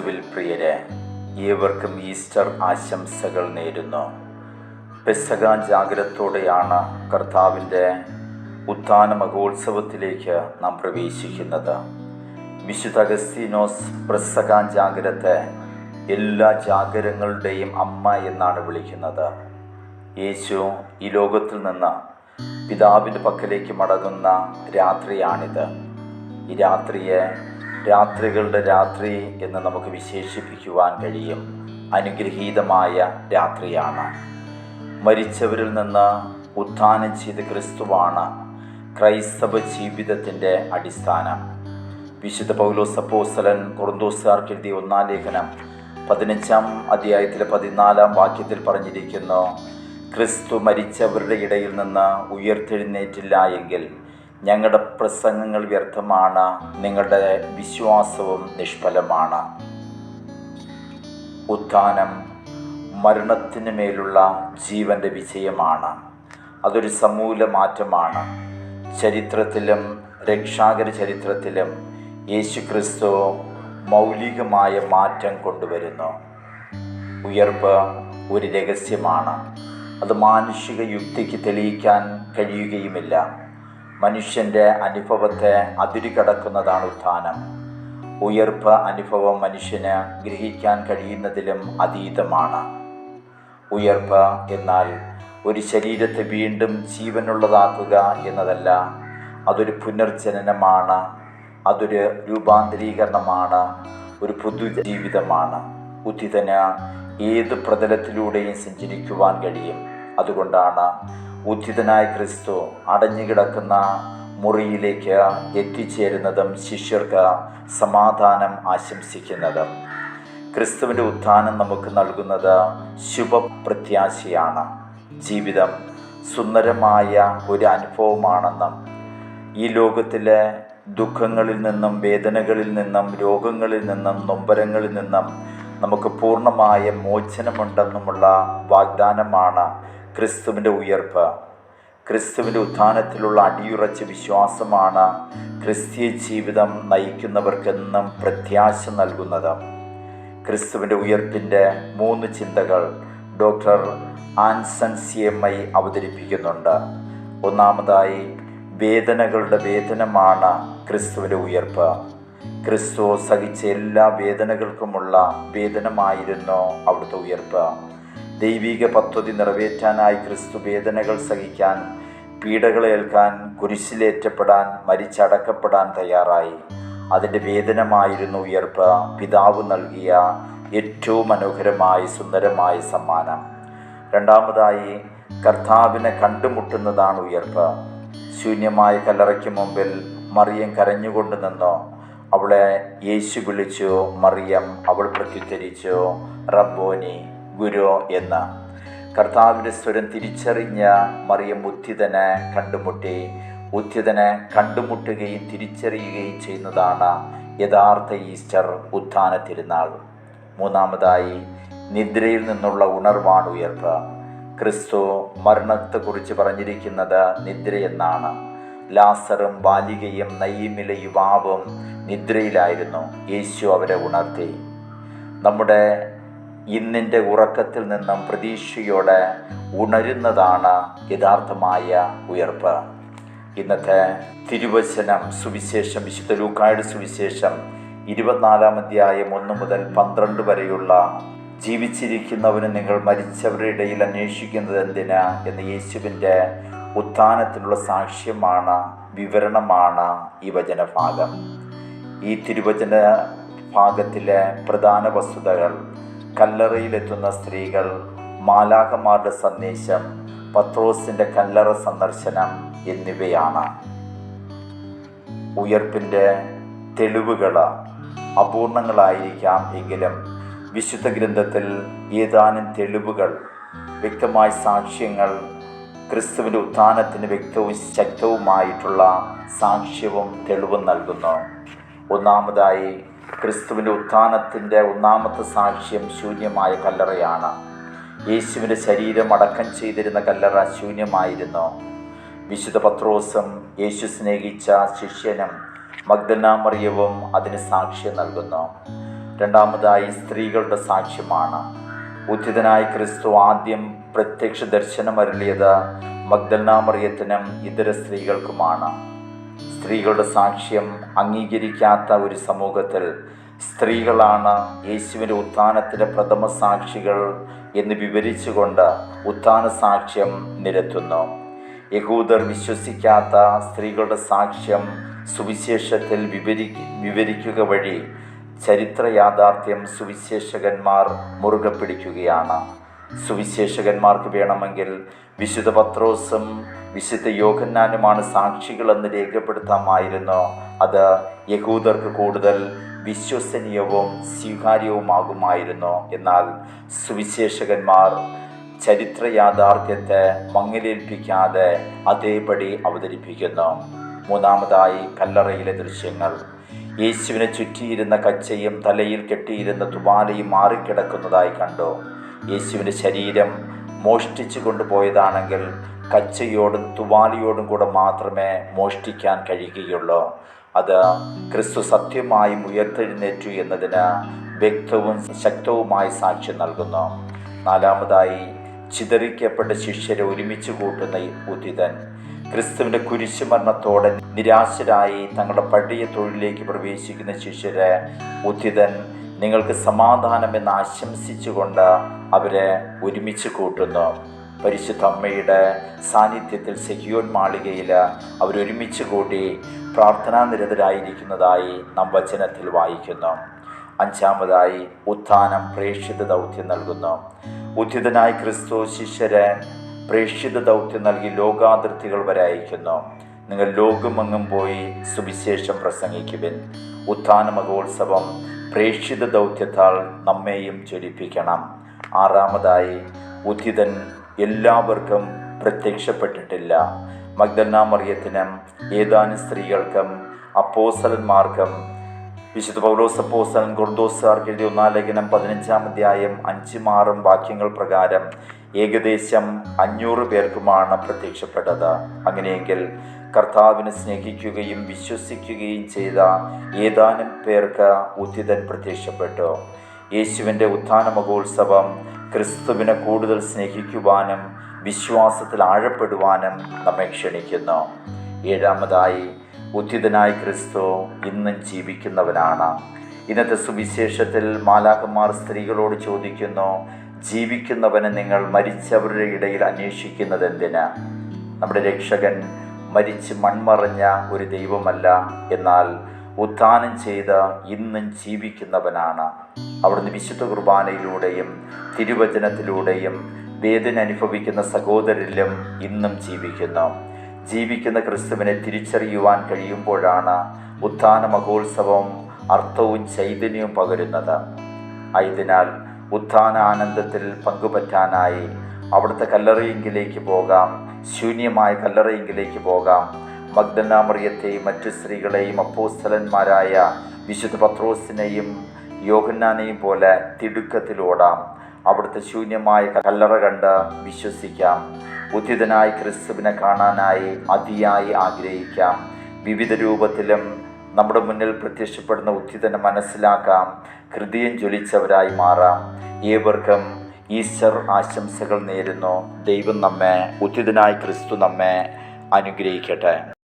ക്രിസ്തുവിൽ പ്രിയരെ ഏവർക്കും ഈസ്റ്റർ ആശംസകൾ നേരുന്നു. പെസക ജാഗ്രതയോടെയാണ് കർത്താവിന്റെ ഉത്ഥാന മഹോത്സവത്തിലേക്ക് നാം പ്രവേശിക്കുന്നത്. വിശുദ്ധ അഗസ്തീനോസ് പ്രസക ജാഗ്രത എല്ലാ ജാഗരങ്ങളുടെയും അമ്മ എന്നാണ് വിളിക്കുന്നത്. യേശു ഈ ലോകത്തിൽ നിന്ന് പിതാവിന്റെ പക്കലേക്ക് മടങ്ങുന്ന രാത്രിയാണിത്. ഈ രാത്രിയെ രാത്രികളുടെ രാത്രി എന്ന് നമുക്ക് വിശേഷിപ്പിക്കുവാൻ കഴിയും. അനുഗ്രഹീതമായ രാത്രിയാണ്. മരിച്ചവരിൽ നിന്ന് ഉത്ഥാനം ചെയ്ത ക്രിസ്തുവാണ് ക്രൈസ്തവ ജീവിതത്തിന്റെ അടിസ്ഥാനം. വിശുദ്ധ പൗലോസ് അപ്പോസ്തലൻ കുറുന്തോസുകാർക്ക് എഴുതിയ ഒന്നാം ലേഖനം പതിനഞ്ചാം അധ്യായത്തിലെ പതിനാലാം വാക്യത്തിൽ പറഞ്ഞിരിക്കുന്നു ക്രിസ്തു മരിച്ചവരുടെ ഇടയിൽ നിന്ന് ഉയർത്തെഴുന്നേറ്റില്ല എങ്കിൽ ഞങ്ങളുടെ പ്രസംഗങ്ങൾ വ്യർത്ഥമാണ് നിങ്ങളുടെ വിശ്വാസവും നിഷ്ഫലമാണ്. ഉത്ഥാനം മരണത്തിന് മേലുള്ള ജീവന്റെ വിജയമാണ്. അതൊരു സമൂല മാറ്റമാണ്. ചരിത്രത്തിലും രക്ഷാകര ചരിത്രത്തിലും യേശു ക്രിസ്തു മൗലികമായ മാറ്റം കൊണ്ടുവരുന്നു. ഉയർപ്പ് ഒരു രഹസ്യമാണ്. അത് മാനുഷിക യുക്തിക്ക് തെളിയിക്കാൻ കഴിയുകയുമില്ല. മനുഷ്യന്റെ അനുഭവത്തെ അതിരുകടക്കുന്നതാണ് ഉത്ഥാനം. ഉയർപ്പ് അനുഭവം മനുഷ്യന് ഗ്രഹിക്കാൻ കഴിയുന്നതിലും അതീതമാണ്. ഉയർപ്പ് എന്നാൽ ഒരു ശരീരത്തെ വീണ്ടും ജീവനുള്ളതാക്കുക എന്നതല്ല അതൊരു പുനർജനനമാണ് അതൊരു രൂപാന്തരീകരണമാണ് ഒരു പുതു ജീവിതമാണ് ഉദ്ധിതന് ഏത് പ്രതലത്തിലൂടെയും സഞ്ചരിക്കുവാൻ കഴിയും. അതുകൊണ്ടാണ് ഉദ്ധിതനായ ക്രിസ്തു അടഞ്ഞുകിടക്കുന്ന മുറിയിലേക്ക് എത്തിച്ചേരുന്നതും ശിഷ്യർക്ക് സമാധാനം ആശംസിക്കുന്നതും. ക്രിസ്തുവിന്റെ ഉത്ഥാനം നമുക്ക് നൽകുന്നത് ശുഭപ്രത്യാശയാണ്. ജീവിതം സുന്ദരമായ ഒരു അനുഭവമാണെന്നും ഈ ലോകത്തിലെ ദുഃഖങ്ങളിൽ നിന്നും വേദനകളിൽ നിന്നും രോഗങ്ങളിൽ നിന്നും നൊമ്പരങ്ങളിൽ നിന്നും നമുക്ക് പൂർണമായ മോചനമുണ്ടെന്നുമുള്ള വാഗ്ദാനമാണ് ക്രിസ്തുവിന്റെ ഉയർപ്പ് ക്രിസ്തുവിന്റെ ഉത്ഥാനത്തിലുള്ള അടിയുറച്ച വിശ്വാസമാണ് ക്രിസ്തീയ ജീവിതം നയിക്കുന്നവർക്കെന്നും പ്രത്യാശ നൽകുന്നത്. ക്രിസ്തുവിന്റെ ഉയർപ്പിന്റെ മൂന്ന് ചിന്തകൾ doctor Anson C M I അവതരിപ്പിക്കുന്നുണ്ട്. ഒന്നാമതായി വേദനകളുടെ വേദനമാണ് ക്രിസ്തുവിന്റെ ഉയർപ്പ്. ക്രിസ്തു സഹിച്ച എല്ലാ വേദനകൾക്കുമുള്ള വേദനമായിരുന്നു അവിടുത്തെ ഉയർപ്പ്. ദൈവിക പദ്ധതി നിറവേറ്റാനായി ക്രിസ്തു വേദനകൾ സഹിക്കാൻ പീഡകളേൽക്കാൻ കുരിശിലേറ്റപ്പെടാൻ മരിച്ചടക്കപ്പെടാൻ തയ്യാറായി. അതിന്റെ വേദനമായിരുന്നു ഉയർപ്പ്. പിതാവ് നൽകിയ ഏറ്റവും മനോഹരമായ സുന്ദരമായ സമ്മാനം. രണ്ടാമതായി കർത്താവിനെ കണ്ടുമുട്ടുന്നതാണ് ഉയർപ്പ്. ശൂന്യമായ കല്ലറയ്ക്ക് മുമ്പിൽ മറിയം കരഞ്ഞുകൊണ്ട് നിന്നോ. അവളെ യേശു വിളിച്ചു മറിയം അവൾ പ്രത്യുദ്ധരിച്ചു റബ്ബോനി ഗുരു എന്ന് കർത്താവിന്റെ സ്വരം തിരിച്ചറിഞ്ഞ മറിയം ഉദ്ധിതനെ കണ്ടുമുട്ടി. ഉദ്ധിതനെ കണ്ടുമുട്ടുകയും തിരിച്ചറിയുകയും ചെയ്യുന്നതാണ് യഥാർത്ഥ ഈസ്റ്റർ ഉത്ഥാന തിരുനാൾ. മൂന്നാമതായി നിദ്രയിൽ നിന്നുള്ള ഉണർവാണ് ഉയർപ്പ്. ക്രിസ്തു മരണത്തെക്കുറിച്ച് പറഞ്ഞിരിക്കുന്നത് നിദ്രയെന്നാണ് ലാസറും ബാലികയും നയ്യമിലെ യുവാവും നിദ്രയിലായിരുന്നു. യേശു അവരെ ഉണർത്തി. നമ്മുടെ ഇന്നിന്റെ ഉറക്കത്തിൽ നിന്നും പ്രതീക്ഷയോടെ ഉണരുന്നതാണ് യഥാർത്ഥമായ ഉയർപ്പ്. ഇന്നത്തെ തിരുവചനം സുവിശേഷം വിശുദ്ധ ലൂക്കായുടെ സുവിശേഷം ഇരുപത്തിനാലാം അധ്യായം ഒന്ന് മുതൽ പന്ത്രണ്ട് വരെയുള്ള ജീവിച്ചിരിക്കുന്നവന് നിങ്ങൾ മരിച്ചവരുടെ ഇടയിൽ അന്വേഷിക്കുന്നത് എന്തിനാ എന്ന് യേശുവിന്റെ ഉത്ഥാനത്തിനുള്ള സാക്ഷ്യമാണ് വിവരണമാണ് ഈ വചനഭാഗം. ഈ തിരുവചന ഭാഗത്തിലെ പ്രധാന വസ്തുതകൾ കല്ലറയിലെത്തുന്ന സ്ത്രീകൾ മാലാഖമാരുടെ സന്ദേശം പത്രോസിന്റെ കല്ലറ സന്ദർശനം എന്നിവയാണ്. ഉയർപ്പിന്റെ തെളിവുകൾ അപൂർണങ്ങളായിരിക്കാം എങ്കിലും വിശുദ്ധ ഗ്രന്ഥത്തിൽ ഏതാനും തെളിവുകൾ വ്യക്തമായ സാക്ഷ്യങ്ങൾ ക്രിസ്തുവിന്റെ ഉത്ഥാനത്തിന് വ്യക്തവും ശക്തവുമായിട്ടുള്ള സാക്ഷ്യവും തെളിവും നൽകുന്നു. ഒന്നാമതായി ക്രിസ്തുവിന്റെ ഉത്ഥാനത്തിന്റെ ഒന്നാമത്തെ സാക്ഷ്യം ശൂന്യമായ കല്ലറയാണ്. യേശുവിന്റെ ശരീരം അടക്കം ചെയ്തിരുന്ന കല്ലറ ശൂന്യമായിരുന്നു. വിശുദ്ധ പത്രോസും യേശു സ്നേഹിച്ച ശിഷ്യനും മഗ്ദനാമറിയവും അതിന് സാക്ഷ്യം നൽകുന്നു. രണ്ടാമതായി സ്ത്രീകളുടെ സാക്ഷ്യമാണ്. ഉദ്ധിതനായ ക്രിസ്തു ആദ്യം പ്രത്യക്ഷ ദർശനം ദർശനമരുളിയത് മഗ്ദൽനാമറിയത്തിനും ഇതര സ്ത്രീകൾക്കുമാണ്. സ്ത്രീകളുടെ സാക്ഷ്യം അംഗീകരിക്കാത്ത ഒരു സമൂഹത്തിൽ സ്ത്രീകളാണ് യേശുവിന്റെ ഉത്ഥാനത്തിന്റെ പ്രഥമ സാക്ഷികൾ എന്ന് വിവരിച്ചുകൊണ്ട് ഉത്ഥാന സാക്ഷ്യം നിരത്തുന്നു. യഹൂദർ വിശ്വസിക്കാത്ത സ്ത്രീകളുടെ സാക്ഷ്യം സുവിശേഷത്തിൽ വിവരി വിവരിക്കുക വഴി ചരിത്ര യാഥാർത്ഥ്യം സുവിശേഷകന്മാർ മുറുകെ പിടിക്കുകയാണ് സുവിശേഷകന്മാർക്ക് വേണമെങ്കിൽ വിശുദ്ധ പത്രോസും വിശുദ്ധ യോഗന്നാനുമാണ് സാക്ഷികളെന്ന് രേഖപ്പെടുത്താമായിരുന്നു. അത് യഹൂദർക്ക് കൂടുതൽ വിശ്വസനീയവും സ്വീകാര്യവുമാകുമായിരുന്നു. എന്നാൽ സുവിശേഷകന്മാർ ചരിത്ര യാഥാർത്ഥ്യത്തെ മങ്ങലേൽപ്പിക്കാതെ അതേപടി അവതരിപ്പിക്കുന്നു. മൂന്നാമതായി കല്ലറയിലെ ദൃശ്യങ്ങൾ. യേശുവിനെ ചുറ്റിയിരുന്ന കച്ചയും തലയിൽ കെട്ടിയിരുന്ന തുപാലയും മാറിക്കിടക്കുന്നതായി കണ്ടു. യേശുവിന്റെ ശരീരം മോഷ്ടിച്ചു കൊണ്ടുപോയതാണെങ്കിൽ കച്ചയോടും തുവാലിയോടും കൂടെ മാത്രമേ മോഷ്ടിക്കാൻ കഴിയുകയുള്ളൂ. അത് ക്രിസ്തു സത്യമായും ഉയർത്തെഴുന്നേറ്റു എന്നതിന് വ്യക്തവും ശക്തവുമായി സാക്ഷ്യം നൽകുന്നു. നാലാമതായി ചിതറിക്കപ്പെട്ട ശിഷ്യരെ ഒരുമിച്ച് കൂട്ടുന്ന ഉദിതൻ. ക്രിസ്തുവിന്റെ കുരിശുമരണത്തോടെ നിരാശരായി തങ്ങളുടെ പഴയ തൊഴിലേക്ക് പ്രവേശിക്കുന്ന ശിഷ്യരെ ഉദിതൻ നിങ്ങൾക്ക് സമാധാനമെന്ന് ആശംസിച്ചുകൊണ്ട് അവരെ ഒരുമിച്ച് കൂട്ടുന്നു. പരിശുദ്ധ അമ്മയുടെ സാന്നിധ്യത്തിൽ സെഹിയോൻ മാളികയിൽ അവരൊരുമിച്ച് കൂടി പ്രാർത്ഥനാ നിരതരായിരിക്കുന്നതായി നാം വചനത്തിൽ വായിക്കുന്നു. അഞ്ചാമതായി ഉത്ഥാനം പ്രേക്ഷിത ദൗത്യം നൽകുന്നു. ഉദ്ധിതനായ ക്രിസ്തു ശിഷ്യരെ പ്രേക്ഷിത ദൗത്യം നൽകി ലോകാതിർത്തികൾ വരെ അയക്കുന്നു. നിങ്ങൾ ലോകമെങ്ങും പോയി സുവിശേഷം പ്രസംഗിക്കുവിൻ. ഉത്ഥാന മഹോത്സവം പ്രേക്ഷിത ദൗത്യത്താൽ നമ്മെയും ജ്വലിപ്പിക്കണം ആറാമതായി ഉദ്ധിതൻ എല്ലാവർക്കും പ്രത്യക്ഷപ്പെട്ടിട്ടില്ല. മഗ്ദന്നാമറിയത്തിനും ഏതാനും സ്ത്രീകൾക്കും അപ്പോസലന്മാർക്കും വിശുദ്ധ പൗലോസ് അപ്പോസലൻ ഗുർദോസാർക്ക് എഴുതിയ ഒന്നാം ലേഖനം പതിനഞ്ചാം അധ്യായം അഞ്ചും ആറും വാക്യങ്ങൾ പ്രകാരം ഏകദേശം അഞ്ഞൂറ് പേർക്കുമാണ് പ്രത്യക്ഷപ്പെട്ടത്. അങ്ങനെയെങ്കിൽ കർത്താവിനെ സ്നേഹിക്കുകയും വിശ്വസിക്കുകയും ചെയ്ത ഏതാനും പേർക്ക് ഉദ്ധിതൻ പ്രത്യക്ഷപ്പെട്ടു. യേശുവിന്റെ ഉത്ഥാന മഹോത്സവം ക്രിസ്തുവിനെ കൂടുതൽ സ്നേഹിക്കുവാനും വിശ്വാസത്തിൽ ആഴപ്പെടുവാനും നമ്മെ ക്ഷണിക്കുന്നു. ഏഴാമതായി ഉദ്ധിതനായ ക്രിസ്തു ഇന്നും ജീവിക്കുന്നവനാണ്. ഇന്നത്തെ സുവിശേഷത്തിൽ മാലാഖമാർ സ്ത്രീകളോട് ചോദിക്കുന്നു ജീവിക്കുന്നവനെ നിങ്ങൾ മരിച്ചവരുടെ ഇടയിൽ അന്വേഷിക്കുന്നത് എന്തിന് നമ്മുടെ രക്ഷകൻ മരിച്ച് മൺമറഞ്ഞ ഒരു ദൈവമല്ല. എന്നാൽ ഉത്ഥാനം ചെയ്ത് ഇന്നും ജീവിക്കുന്നവനാണ്. അവിടുന്ന് വിശുദ്ധ കുർബാനയിലൂടെയും തിരുവചനത്തിലൂടെയും വേദന അനുഭവിക്കുന്ന സഹോദരിലും ഇന്നും ജീവിക്കുന്നു. ജീവിക്കുന്ന ക്രിസ്തുവിനെ തിരിച്ചറിയുവാൻ കഴിയുമ്പോഴാണ് ഉത്ഥാന മഹോത്സവം അർത്ഥവും ചൈതന്യവും പകരുന്നത്. ആയതിനാൽ ഉത്ഥാന ആനന്ദത്തിൽ പങ്കുപറ്റാനായി അവിടുത്തെ കല്ലറയെങ്കിലേക്ക് പോകാം ശൂന്യമായ കല്ലറയെങ്കിലേക്ക് പോകാം. മഗ്ദനാമറിയത്തെയും മറ്റു സ്ത്രീകളെയും അപ്പോസ്തലന്മാരായ വിശുദ്ധ പത്രോസിനെയും യോഗന്നാനെയും പോലെ തിടുക്കത്തിലോടാം അവിടുത്തെ ശൂന്യമായ കല്ലറ കണ്ട് വിശ്വസിക്കാം. ഉദ്ധിതനായ ക്രിസ്തുവിനെ കാണാനായി അതിയായി ആഗ്രഹിക്കാം. വിവിധ രൂപത്തിലും നമ്മുടെ മുന്നിൽ പ്രത്യക്ഷപ്പെടുന്ന ഉദ്ധിതനെ മനസ്സിലാക്കാം. ഹൃദയം ജ്വലിച്ചവരായി മാറാം. ഏവർക്കും ഈശ്വർ ആശംസകൾ നേരുന്നു. ദൈവം നമ്മെ ഉദ്ധിതനായ ക്രിസ്തു നമ്മെ അനുഗ്രഹിക്കട്ടെ.